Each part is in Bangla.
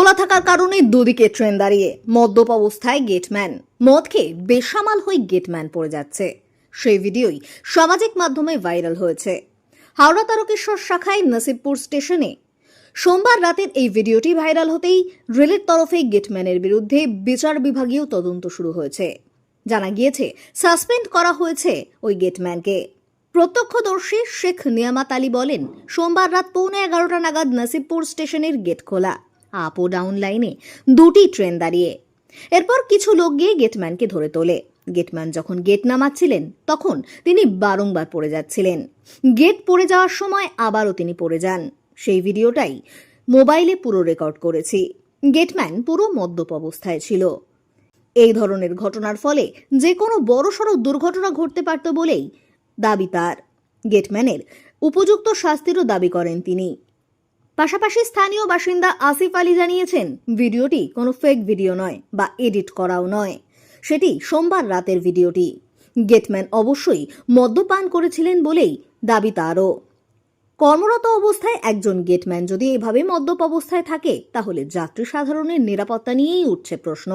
খোলা থাকার কারণে দুদিকে ট্রেন দাঁড়িয়ে মদ্যপ অবস্থায় গেটম্যান। মদ খেয়ে বেসামাল হয়ে গেটম্যান পড়ে যাচ্ছে। সেই ভিডিওই সামাজিক মাধ্যমে ভাইরাল হয়েছে। হাওড়া তারকেশ্বর শাখায় নসিবপুর স্টেশনে সোমবার রাতের এই ভিডিওটি ভাইরাল হতেই রেলের তরফে গেটম্যানের বিরুদ্ধে বিচার বিভাগীয় তদন্ত শুরু হয়েছে। জানা গিয়েছে, সাসপেন্ড করা হয়েছে ওই গেটম্যানকে। প্রত্যক্ষদর্শী শেখ নিয়ামাত আলী বলেন, সোমবার রাত পৌনে এগারোটা নাগাদ নসিবপুর স্টেশনের গেট খোলা। আপ ও ডাউন লাইনে দুটি ট্রেন দাঁড়িয়ে। এরপর কিছু লোক গিয়ে গেটম্যানকে ধরে তোলে। গেটম্যান যখন গেট নামাচ্ছিলেন, তখন তিনি বারংবার পড়ে যাচ্ছিলেন। গেট পড়ে যাওয়ার সময় আবারও তিনি পড়ে যান। সেই ভিডিওটাই মোবাইলে পুরো রেকর্ড করেছি। গেটম্যান পুরো মদ্যপ অবস্থায় ছিল। এই ধরনের ঘটনার ফলে যে কোনো বড়সড় দুর্ঘটনা ঘটতে পারত বলেই দাবি তার। গেটম্যানের উপযুক্ত শাস্তিরও দাবি করেন তিনি। পাশাপাশি স্থানীয় বাসিন্দা আসিফ আলী জানিয়েছেন, ভিডিওটি কোনো ফেক ভিডিও নয় বা এডিট করাও নয়। সেটি সোমবার রাতের ভিডিওটি। গেটম্যান অবশ্যই মদ্যপান করেছিলেন বলেই দাবি তারও। কর্মরত অবস্থায় একজন গেটম্যান যদি এভাবে মদ্যপ অবস্থায় থাকে, তাহলে যাত্রী সাধারণের নিরাপত্তা নিয়েই উঠছে প্রশ্ন।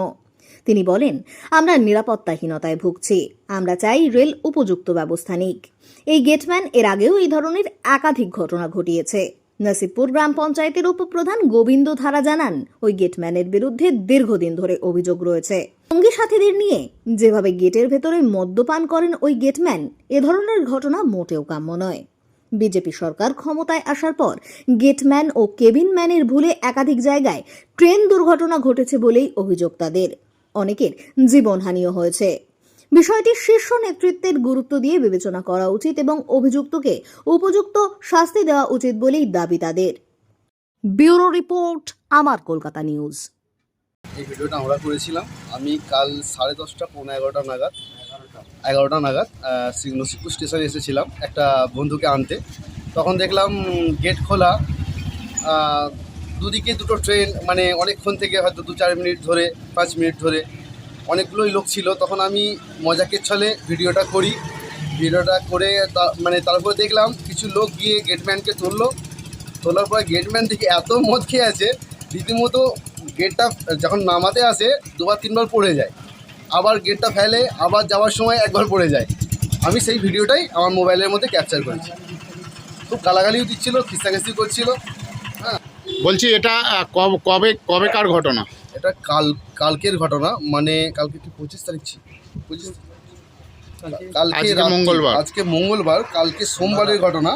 তিনি বলেন, আমরা নিরাপত্তাহীনতায় ভুগছি। আমরা চাই রেল উপযুক্ত ব্যবস্থা নিক। এই গেটম্যান এর আগেও এই ধরনের একাধিক ঘটনা ঘটিয়েছে। নসিবপুর গ্রাম পঞ্চায়েতের উপপ্রধান গোবিন্দ ধারা জানান, ওই গেটম্যানের বিরুদ্ধে দীর্ঘদিন ধরে অভিযোগ রয়েছে। সঙ্গী সাথীদের নিয়ে যেভাবে গেটের ভেতরে মদ্যপান করেন ওই গেটম্যান, এ ধরনের ঘটনা মোটেও কাম্য নয়। বিজেপি সরকার ক্ষমতায় আসার পর গেটম্যান ও কেবিন ম্যানের ভুলে একাধিক জায়গায় ট্রেন দুর্ঘটনা ঘটেছে বলেই অভিযোগ তাদের। অনেকের জীবনহানিও হয়েছে। বিষয়টি শীর্ষ নেতৃত্বের গুরুত্ব দিয়ে বিবেচনা করা উচিত এবং অভিযুক্তকে উপযুক্ত শাস্তি দেওয়া উচিত বলেই দাবি তাদের। ব্যুরো রিপোর্ট আমার কলকাতা নিউজ। এই ভিডিওটা আমরা করেছিলাম। আমি কাল সাড়ে দশটা পৌনে এগারোটা নাগাদ এগারোটা নাগাদ আহ, স্টেশনে এসেছিলাম একটা বন্ধুকে আনতে। তখন দেখলাম গেট খোলা দুদিকে দুটো ট্রেন মানে অনেকক্ষণ থেকে হয়তো দু চার মিনিট ধরে পাঁচ মিনিট ধরে। অনেকগুলোই লোক ছিল, তখন আমি মজাকের ছলে ভিডিওটা করি। ভিডিওটা করে মানে তারপরে দেখলাম কিছু লোক গিয়ে গেটম্যানকে তুললো। তোলার পরে গেটম্যান থেকে এত মদ খেয়ে আছে, রীতিমতো গেটটা যখন নামাতে আসে, দুবার তিনবার পড়ে যায়। আবার গেটটা ফেলে, আবার যাওয়ার সময় একবার পড়ে যায়। আমি সেই ভিডিওটাই আমার মোবাইলের মধ্যে ক্যাপচার করেছি। খুব গালাগালিও দিচ্ছিল, খিস্তাখিস্তি করছিল। হ্যাঁ। বলছি এটা কব- কবে, কবেকার ঘটনা? এটা কাল কালকের ঘটনা মানে কালকে কি পঁচিশ তারিখ ছিল? পঁচিশ কালকে। মঙ্গলবার। আজকে মঙ্গলবার কালকে সোমবারের ঘটনা।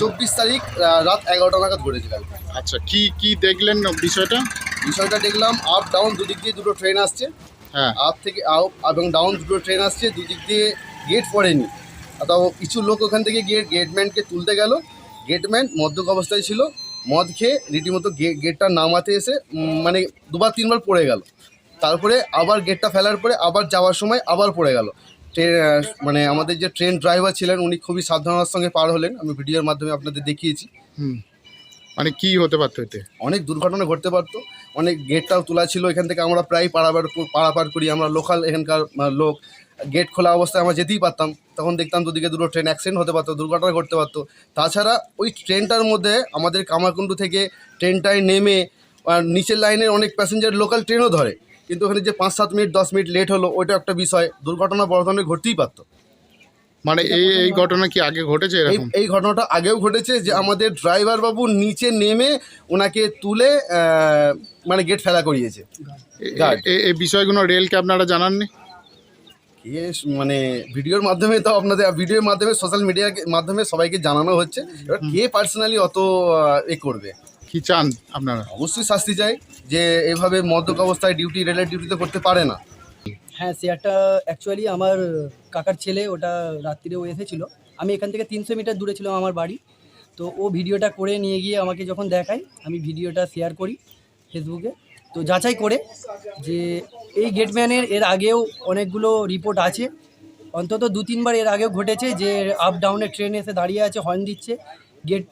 চব্বিশ তারিখ রাত এগারোটা নাগাদ ঘটেছে কালকে। আচ্ছা কি কি দেখলেন বিষয়টা? বিষয়টা দেখলাম আপ ডাউন দুদিক দিয়ে দুটো ট্রেন আসছে। হ্যাঁ। আপ থেকে আপ এবং ডাউন দুটো ট্রেন আসছে দুদিক দিয়ে গেট পড়েনি। তো কিছু লোক ওখান থেকে গিয়ে গেটম্যানকে তুলতে গেল। গেটম্যান মদ্যক অবস্থায় ছিল। মদ খেয়ে রীতিমতো গেটটা নামাতে এসে মানে দুবার তিনবার পড়ে গেল। তারপরে আবার গেটটা ফেলার পরে আবার যাওয়ার সময় আবার পড়ে গেল। ট্রেন মানে আমাদের যে ট্রেন ড্রাইভার ছিলেন উনি খুবই সাবধানতার সঙ্গে পার হলেন। আমি ভিডিওর মাধ্যমে আপনাদের দেখিয়েছি। হুম। মানে কি হতে পারতো এতে? অনেক দুর্ঘটনা ঘটতে পারতো। অনেক গেটটাও তোলা ছিল। এখান থেকে আমরা প্রায় পারাবার পারাপার করি। আমরা লোকাল এখানকার লোক। গেট খোলা অবস্থায় আমরা যেতেই পারতাম। তখন দেখতাম দুদিকে দুটো ট্রেন অ্যাক্সিডেন্ট হতে পারতো দুর্ঘটনা ঘটতে পারতো। তাছাড়া ওই ট্রেনটার মধ্যে আমাদের কামারকুণ্ডু থেকে ট্রেনটায় নেমে নিচের লাইনের অনেক প্যাসেঞ্জার লোকাল ট্রেনও ধরে। কিন্তু ওখানে যে পাঁচ সাত মিনিট দশ মিনিট লেট হলো ওইটা একটা বিষয়। দুর্ঘটনা বড় ধরনের ঘটতেই পারতো। মানে এই এই ঘটনা কি আগে ঘটেছে এই এরকম? এই ঘটনাটা আগেও ঘটেছে যে আমাদের ড্রাইভার বাবু নিচে নেমে ওনাকে তুলে মানে গেট ফেলা করিয়েছে। এই বিষয়গুলো রেলকে আপনারা জানাননি? কে মানে ভিডিওর মাধ্যমে তো আপনাদের ভিডিওর মাধ্যমে সোশ্যাল মিডিয়ার মাধ্যমে সবাইকে জানানো হচ্ছে। এবার কে পার্সোনালি অত এ করবে? কি চান আপনারা? অবশ্যই শাস্তি চাই যে এভাবে মদ্যক অবস্থায় ডিউটি রেলের ডিউটি তো করতে পারে না। হ্যাঁ শেয়ারটা অ্যাকচুয়ালি আমার কাকার ছেলে ওটা রাত্রিরে ও এসেছিল। আমি এখান থেকে তিনশো মিটার দূরে ছিলাম আমার বাড়ি। তো ও ভিডিওটা করে নিয়ে গিয়ে আমাকে যখন দেখায় আমি ভিডিওটা শেয়ার করি ফেসবুকে তো যাচাই করে যে এই গেটম্যানের এর আগেও অনেকগুলো রিপোর্ট আছে। অন্তত দু তিনবার এর আগেও ঘটেছে যে আপ ডাউনে ট্রেন এসে দাঁড়িয়ে আছে হর্ন দিচ্ছে। গেট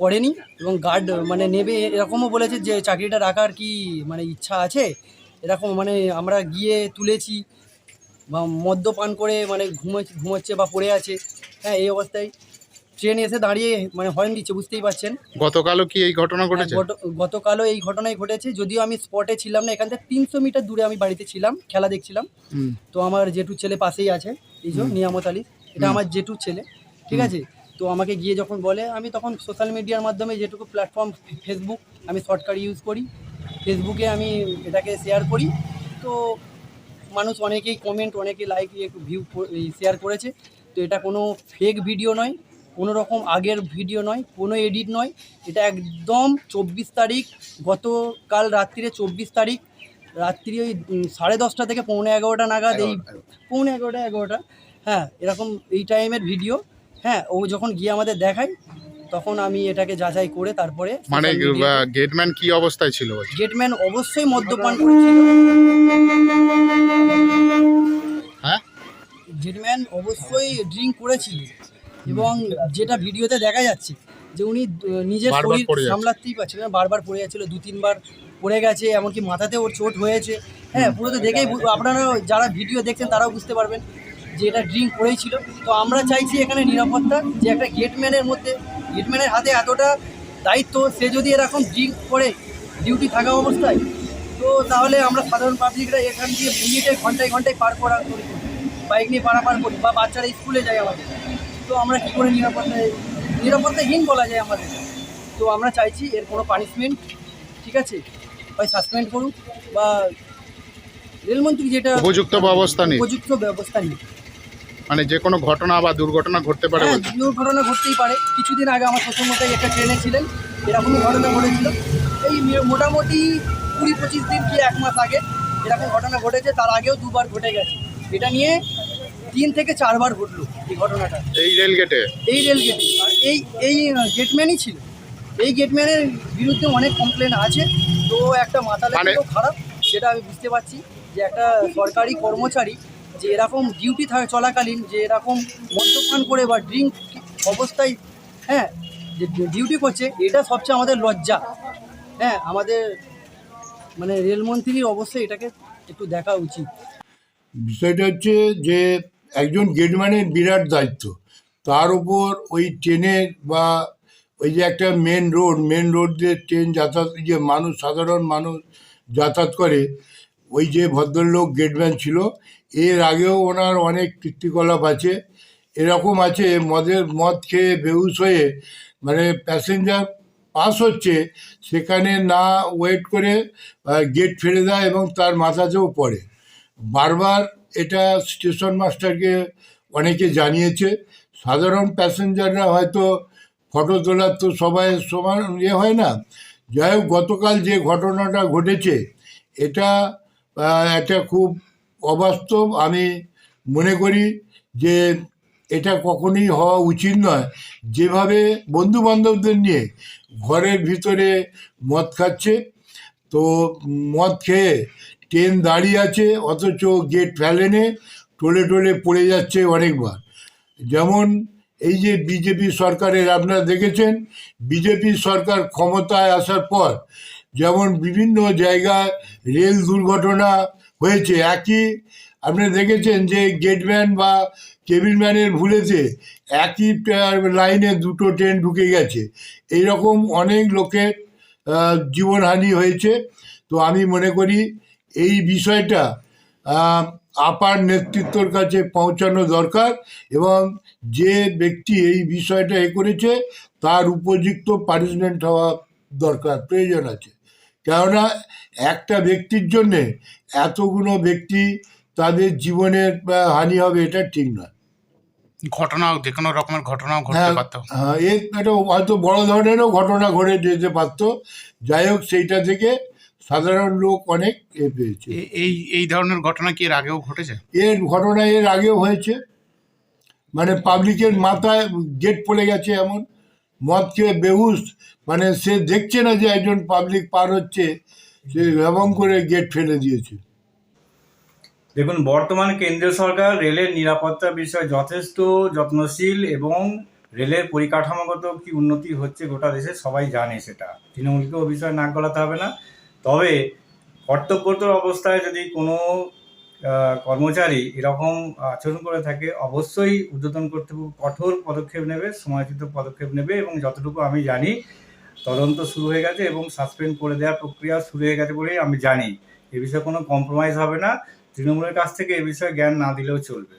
পড়েনি এবং গার্ড মানে নেবে, এরকমও বলেছে যে চাকরিটা রাখার কি মানে ইচ্ছা আছে? এরকম মানে আমরা গিয়ে তুলেছি বা মদ্যপান করে মানে ঘুমোচ্ছে ঘুমোচ্ছে বা পড়ে আছে। হ্যাঁ এই অবস্থায় ট্রেন এসে দাঁড়িয়ে মানে হর্ন দিচ্ছে বুঝতেই পারছেন। গতকালও কি এই ঘটনা ঘটেছে? হ্যাঁ, গতকালও এই ঘটনাই ঘটেছে। যদিও আমি স্পটে ছিলাম না এখান থেকে তিনশো মিটার দূরে আমি বাড়িতে ছিলাম খেলা দেখছিলাম। তো আমার জেঠুর ছেলে পাশেই আছে এই যে নিয়ামত আলী। এটা আমার জেঠুর ছেলে ঠিক আছে? তো আমাকে গিয়ে যখন বলে আমি তখন সোশ্যাল মিডিয়ার মাধ্যমে যেটুকু প্ল্যাটফর্ম ফেসবুক আমি শর্টকাট ইউজ করি। ফেসবুকে আমি এটাকে শেয়ার করি। তো মানুষ অনেকেই কমেন্ট অনেকে লাইক ভিউ শেয়ার করেছে। তো এটা কোনো ফেক ভিডিও নয়। কোনো রকম আগের ভিডিও নয় কোনো এডিট নয়। এটা একদম চব্বিশ তারিখ গতকাল রাত্রিরে চব্বিশ তারিখ রাত্রি ওই সাড়ে দশটা থেকে পৌনে এগারোটা নাগাদ এই পৌনে এগারোটা এগারোটা। হ্যাঁ এরকম এই টাইমের ভিডিও। হ্যাঁ ও যখন গিয়ে আমাদের দেখায় তখন আমি এটাকে যাচাই করে তারপরে মানে গেটম্যান কি অবস্থায় ছিল? গেটম্যান অবশ্যই মদ্যপান করেছিল। হ্যাঁ? গেটম্যান অবশ্যই ড্রিঙ্ক করেছিল। এবং যেটা ভিডিওতে দেখা যাচ্ছে যে উনি নিজের শরীর সামলাতেই পারছিলেন না বারবার পড়ে যাচ্ছিল দু তিনবার পড়ে গেছে এমনকি মাথাতে ওর চোট হয়েছে। হ্যাঁ পুরো তো দেখেই আপনারা যারা ভিডিও দেখছেন তারাও বুঝতে পারবেন যে এটা ড্রিঙ্ক করেই ছিল তো আমরা চাইছি এখানে নিরাপত্তা যে একটা গেটম্যানের মধ্যে গেটম্যানের হাতে এতটা দায়িত্ব সে যদি এরকম ড্রিঙ্ক করে ডিউটি থাকা অবস্থায় তো তাহলে আমরা সাধারণ পাবলিকরা এখান দিয়ে মিনিটে ঘন্টায় ঘন্টায় পার করা করি। বাইক নিয়ে পারাপার করি বা বাচ্চারা স্কুলে যায় আমাদের। তো আমরা কী করে নিরাপত্তায় নিরাপত্তাহীন বলা যায় আমাদের। তো আমরা চাইছি এর কোনো পানিশমেন্ট ঠিক আছে? হয় সাসপেন্ড করুক বা রেলমন্ত্রী যেটা উপযুক্ত ব্যবস্থা নেই উপযুক্ত ব্যবস্থা নিক। মানে যে কোনো ঘটনা বা দুর্ঘটনা ঘটতে পারে হ্যাঁ। দুর্ঘটনা ঘটতেই পারে। কিছুদিন আগে আমার শ্বশুরমশাই একটা ট্রেনে ছিলেন এরকমই ঘটনা ঘটেছিল। এই মোটামুটি কুড়ি পঁচিশ দিন কি এক মাস আগে এরকম ঘটনা ঘটেছে তার আগেও দুবার ঘটে গেছে। এটা নিয়ে তিন থেকে চারবার ঘটলো এই ঘটনাটা। এই রেল গেটে এই রেল গেটে আর এই এই গেটম্যানই ছিল। এই গেটম্যানের বিরুদ্ধে অনেক কমপ্লেন আছে। তো একটা মাথা মানে- লাগলেও খারাপ যেটা আমি বুঝতে পারছি যে একটা সরকারি কর্মচারী যে এরকম ডিউটি থাকে চলাকালীন যে এরকম মদ্যপান করে বা ড্রিঙ্ক অবস্থায় হ্যাঁ যে ডিউটি করছে এটা সবচেয়ে আমাদের লজ্জা। হ্যাঁ আমাদের মানে রেলমন্ত্রীর অবশ্যই এটাকে একটু দেখা উচিত। বিষয়টা হচ্ছে যে একজন গেটম্যানের বিরাট দায়িত্ব। তার উপর ওই ট্রেনের বা ওই যে একটা মেন রোড মেন রোড দিয়ে ট্রেন যাতায়াত যে মানুষ, সাধারণ মানুষ যাতায়াত করে, ওই যে ভদ্রলোক গেটম্যান ছিল, এর আগেও ওনার অনেক কীর্তিকলাপ আছে। এরকম আছে, মদের মদ খেয়ে বেহুশ হয়ে মানে প্যাসেঞ্জার পাস হচ্ছে, সেখানে না ওয়েট করে গেট ফেলে দেয় এবং তার মাথাতেও পড়ে। বারবার এটা স্টেশন মাস্টারকে অনেকে জানিয়েছে। সাধারণ প্যাসেঞ্জাররা হয়তো ফটো তোলার তো সবাই সমান ইয়ে হয় না। যাই হোক, গতকাল যে ঘটনাটা ঘটেছে, এটা একটা খুব অবাস্তব আমি মনে করি যে এটা কখনোই হওয়া উচিত নয়। যেভাবে বন্ধু বান্ধবদের নিয়ে ঘরের ভিতরে মদ খাচ্ছে, তো মদ খেয়ে ট্রেন দাঁড়িয়ে আছে, অথচ গেট ফেলেনে টোলে টোলে পড়ে যাচ্ছে অনেকবার। যেমন এই যে বিজেপি সরকারের, আপনারা দেখেছেন, বিজেপি সরকার ক্ষমতায় আসার পর যেমন বিভিন্ন জায়গায় রেল দুর্ঘটনা হয়েছে, একই, আপনি দেখেছেন যে গেটম্যান বা কেবিনম্যানের ভুলেতে একই লাইনে দুটো ট্রেন ঢুকে গেছে। এইরকম অনেক লোকের জীবনহানি হয়েছে। তো আমি মনে করি এই বিষয়টা আপার নেতৃত্বর কাছে পৌঁছানো দরকার এবং যে ব্যক্তি এই বিষয়টা এ করেছে তার উপযুক্ত পানিশমেন্ট হওয়া দরকার প্রয়োজন আছে। কেননা একটা ব্যক্তির জন্যে এতগুলো ব্যক্তি তাদের জীবনের হানি হবে এটা ঠিক নয়। ঘটনা যে কোনো রকমের ঘটনাও ঘটতে হ্যাঁ পারতো। হ্যাঁ, এর একটা হয়তো বড় ধরনেরও ঘটনা ঘটে যেতে পারতো। যাই হোক সেইটা থেকে সাধারণ লোক অনেক এ পেয়েছে। এ- এই এই ধরনের ঘটনা কি এর আগেও ঘটেছে? এর ঘটনা এর আগেও হয়েছে। মানে পাবলিকের মাথায় গেট পড়ে গেছে এমন। মদ খেয়ে বেহুশ। মানে সে দেখছে না যে একজন পাবলিক পার হচ্ছে সে এবং করে গেট ফেলে দিয়েছে। দেখুন বর্তমান কেন্দ্রীয় সরকার রেলের নিরাপত্তা বিষয়ে যথেষ্ট যত্নশীল এবং রেলের পরিকাঠামোগত কি উন্নতি হচ্ছে গোটা দেশে সবাই জানে সেটা। তৃণমূলকেও বিষয়ে নাক গলাতে হবে না। তবে কর্তব্যরত অবস্থায় যদি কোনো কর্মচারী এরকম আচরণ করে থাকে, অবশ্যই ঊর্ধ্বতন কর্তৃপক্ষ কঠোর পদক্ষেপ নেবে সময়চিত পদক্ষেপ নেবে এবং যতটুকু আমি জানি তদন্ত শুরু হয়ে গেছে এবং সাসপেন্ড করে দেওয়ার প্রক্রিয়া শুরু হয়ে গেছে বলেই আমি জানি। এ বিষয়ে কোনো কম্প্রোমাইজ হবে না। তৃণমূলের কাছ থেকে এ বিষয়ে জ্ঞান না দিলেও চলবে।